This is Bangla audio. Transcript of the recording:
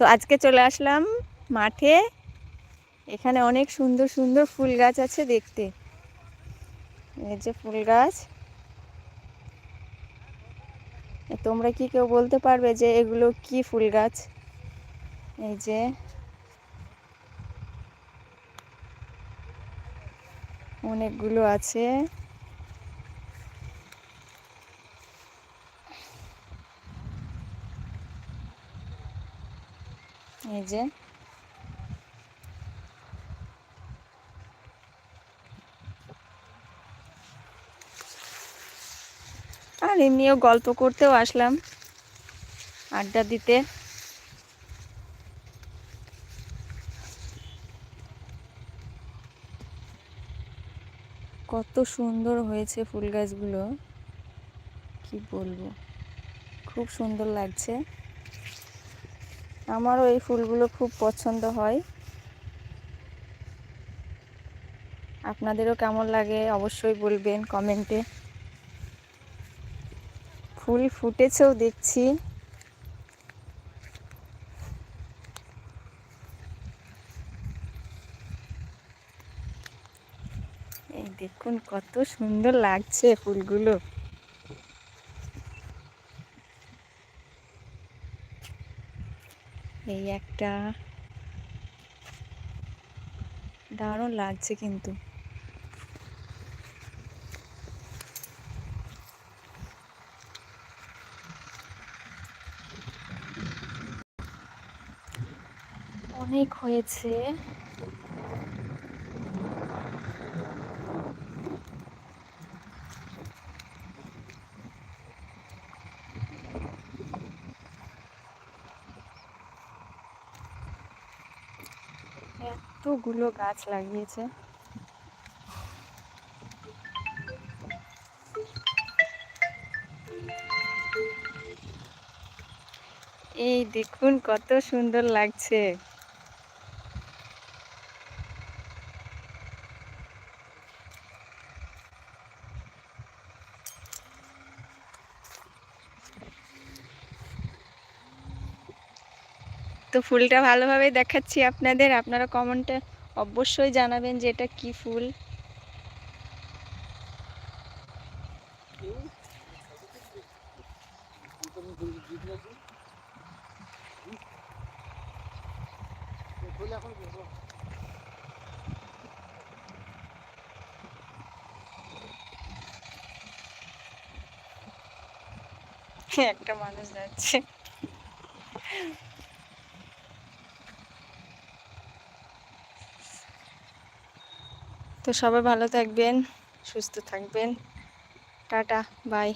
তো আজকে চলে আসলাম মাঠে। এখানে অনেক সুন্দর সুন্দর ফুল গাছ আছে দেখতে। এই যে ফুল গাছ। তোমরা কি কেউ বলতে পারবে যে এগুলো কি ফুল গাছ? এই যে। অনেকগুলো আছে। যে। আর এমনিও গল্প করতেও আসলাম আড্ডা দিতে। কত সুন্দর হয়েছে ফুল গাছগুলো, কি বলব? খুব সুন্দর লাগছে। আমারও এই ফুলগুলো খুব পছন্দ হয়। আপনাদেরও কেমন লাগে অবশ্যই বলবেন কমেন্টে। ফুল ফুটেছেও দেখছি। এই দেখুন কত সুন্দর লাগছে ফুলগুলো। এই একটা দারুণ লাগছে কিন্তু। অনেক হয়েছে। এতগুলো গাছ লাগিয়েছে। এই দেখুন কত সুন্দর লাগছে। তো ফুলটা ভালোভাবে দেখাচ্ছি আপনাদের। আপনারা কমেন্টে অবশ্যই জানাবেন যে এটা কি ফুল। একটা মানুষ যাচ্ছে। তো সবাই ভালো থাকবেন সুস্থ থাকবেন। Tata bye.